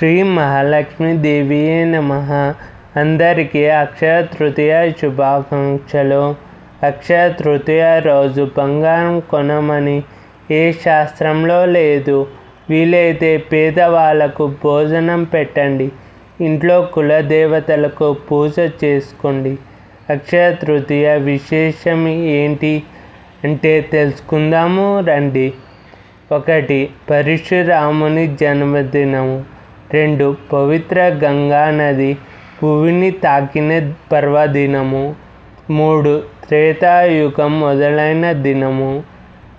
శ్రీ మహాలక్ష్మీదేవి నమ. అందరికీ అక్షయ తృతీయ శుభాకాంక్షలు. అక్షయ తృతీయ రోజు బంగారం కొనమని ఏ శాస్త్రంలో లేదు. వీలైతే పేదవాళ్ళకు భోజనం పెట్టండి. ఇంట్లో కులదేవతలకు పూజ చేసుకోండి. అక్షయ తృతీయ విశేషం ఏంటి అంటే తెలుసుకుందాము రండి. ఒకటి పరశురాముని జన్మదినము. రెండు పవిత్ర గంగా నది భూమిని తాకిన పర్వదినము. మూడు త్రేతాయుగం మొదలైన దినము.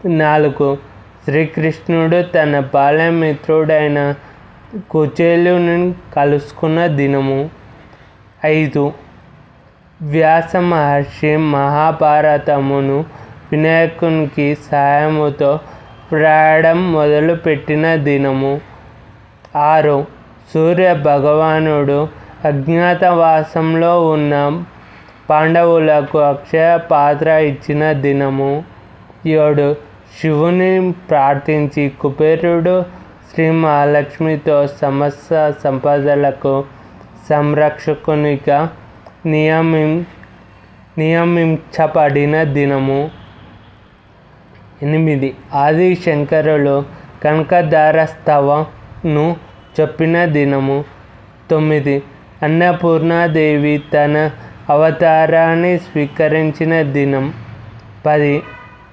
నాలుగు శ్రీకృష్ణుడు తన బాల్యమిత్రుడైన కుచేలుని కలుసుకున్న దినము. ఐదు వ్యాస మహర్షి మహాభారతమును వినాయకునికి సహాయముతో వ్రాయడం మొదలుపెట్టిన దినము. ఆరు సూర్య భగవానుడు అజ్ఞాతవాసంలో ఉన్న పాండవులకు అక్షయ పాత్ర ఇచ్చిన దినము. ఏడు. శివుని ప్రార్థించి కుబేరుడు శ్రీ మహాలక్ష్మితో సమస్త సంపదలకు సంరక్షకునిగా నియమి నియమించబడిన దినము. ఎనిమిది. ఆది శంకరులు కనకధారస్తవను చెప్పిన దినము తొమ్మిది. అన్నపూర్ణాదేవి తన అవతారాన్ని స్వీకరించిన దినం పది.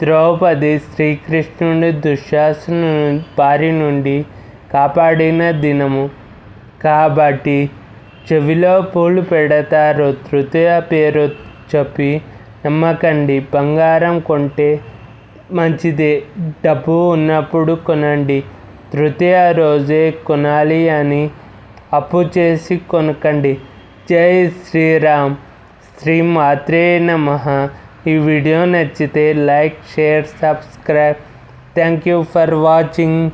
ద్రౌపది శ్రీకృష్ణుని దుశ్శాసను బారి నుండి కాపాడిన దినము కాబట్టి చెవిలో పూలు పెడతారు తృతీయ పేరు చెప్పి నమ్మకండి బంగారం కొంటే మంచిదే. డబ్బు ఉన్నప్పుడు కొనండి. తృతీయ రోజే కొనాలి అని అప్పు చేసి కొనకండి. జై శ్రీరామ్. శ్రీ మాత్రే నమ. ఈ వీడియో నచ్చితే like share subscribe. Thank you for watching.